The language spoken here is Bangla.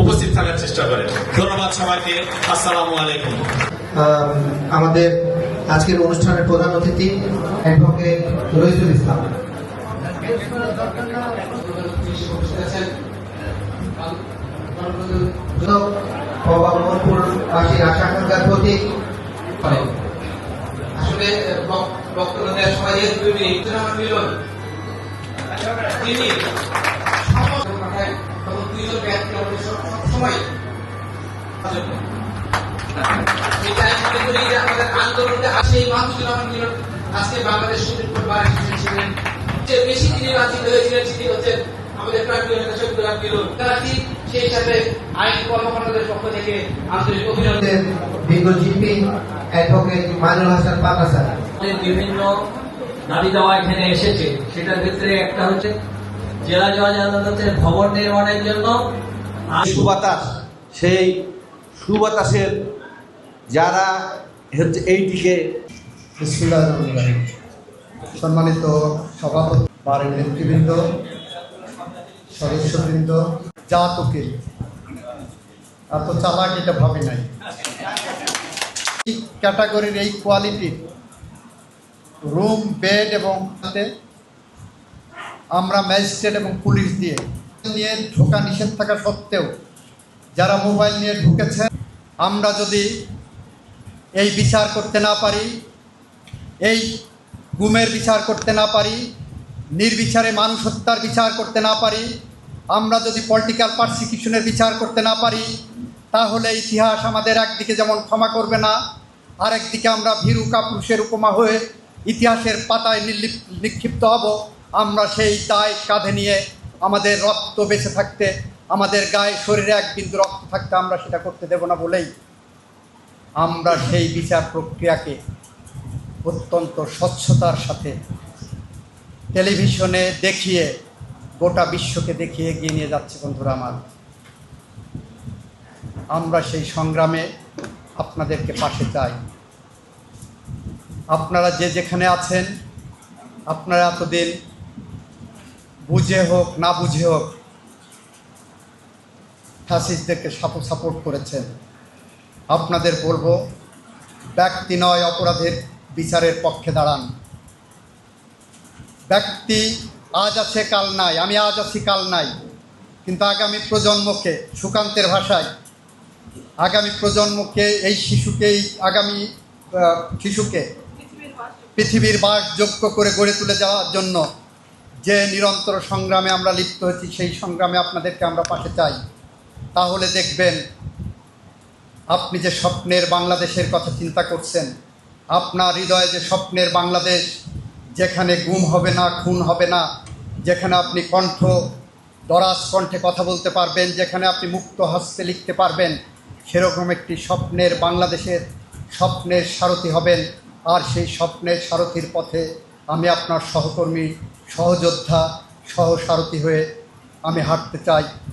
উপস্থিত থাকার চেষ্টা করেন। ধন্যবাদ সবাইকে। আসসালামু আলাইকুম। আম, আমাদের আজকের অনুষ্ঠানের প্রধান অতিথি অ্যাডভোকেট ইসলাম। মোহাম্মদপুরবাসীর আশা আকাঙ্ক্ষার প্রতি আসলে বক্তব্য দেওয়ার সময় তিনি সব- সবসময় এটা আমি মনে করি যে আমাদের আন্দোলনে আসে এই মাহমুদুল রহমান মিলন আজকে বাংলাদেশ সুপ্রিম কোর্ট বার এসেছিলেন। যে বেশি তিনি বাঞ্ছিত হয়েছিলেন তিনি হচ্ছেন আমাদের প্রান্তীয় নেতা শহীদুল হক মিলন। সেই সাথে আইন কর্মকর্তাদের পক্ষ থেকে আন্তরিক অভিনন্দন। বিজ্ঞজিপি অ্যাডভোকেট মাইনুল হাসান পাকাসার আমাদের বিভিন্ন দাবি দেওয়া এখানে এসেছে। সেটার ক্ষেত্রে একটা হচ্ছে জেলা জজ আদালতের ভবন নির্মাণের জন্য সুবাতাস, সেই সুবাতাসের যারা হচ্ছে এইটিকে সম্মানিত সভাপতি বারের নেতৃবৃন্দ, সদস্যবৃন্দ, জাত উকিল। এত চালাক এটা ভাবি নাই। ক্যাটাগরির এই কোয়ালিটির রুম, বেড এবং আমরা ম্যাজিস্ট্রেট এবং পুলিশ দিয়ে নিয়ে ঢোকা নিষেধ থাকা সত্ত্বেও যারা মোবাইল নিয়ে ঢুকেছে আমরা যদি এই বিচার করতে না পারি, এই গুমের বিচার করতে না পারি, নির্বিচারে মানুষ হত্যার বিচার করতে না পারি, আমরা যদি পলিটিক্যাল পারসিকিউশনের বিচার করতে না পারি, তাহলে ইতিহাস আমাদের একদিকে যেমন ক্ষমা করবে না, আরেকদিকে আমরা ভীরু কাপুরুষের উপমা হয়ে ইতিহাসের পাতায় নিক্ষিপ্ত হব। আমরা সেই দায় কাঁধে নিয়ে আমাদের রক্ত বেঁচে থাকতে, আমাদের গায়ে শরীরে এক বিন্দু রক্ত থাকতে আমরা সেটা করতে দেব না বলেই আমরা সেই বিচার প্রক্রিয়াকে অত্যন্ত স্বচ্ছতার সাথে টেলিভিশনে দেখিয়ে গোটা বিশ্বকে দেখিয়ে এগিয়ে নিয়ে যাচ্ছে বন্ধুরা আমার। আমরা সেই সংগ্রামে আপনাদেরকে পাশে চাই। আপনারা যে যেখানে আছেন, আপনারা এতদিন বুঝে হোক, না বুঝে হোক ফ্যাসিস্টদেরকে সাপোর্ট সাপোর্ট করেছেন। আপনাদের বলব, ব্যক্তি নয়, অপরাধের বিচারের পক্ষে দাঁড়ান। ব্যক্তি আজ আছে, কাল নাই। আমি আজ আছি, কাল নাই। কিন্তু আগামী প্রজন্মকে, সুকান্তের ভাষায়, আগামী প্রজন্মকে, এই শিশুকে এই আগামী শিশুকে, পৃথিবীর বাসযোগ্য করে গড়ে তুলে যাওয়ার জন্য যে নিরন্তর সংগ্রামে আমরা লিপ্ত হয়েছি, সেই সংগ্রামে আপনাদেরকে আমরা পাশে চাই। তাহলে দেখবেন, আপনি যে স্বপ্নের বাংলাদেশের কথা চিন্তা করছেন, আপনার হৃদয়ে যে স্বপ্নের বাংলাদেশ, যেখানে গুম হবে না, খুন হবে না, যেখানে আপনি কণ্ঠ, দরাজ কণ্ঠে কথা বলতে পারবেন, যেখানে আপনি মুক্ত হস্তে লিখতে পারবেন, সেরকম একটি স্বপ্নের বাংলাদেশের স্বপ্নের সারথি হবেন। আর সেই স্বপ্নের সারথির পথে আমি আপনার সহকর্মী সহযোদ্ধা সহসারথি হয়ে আমি হাঁটতে চাই।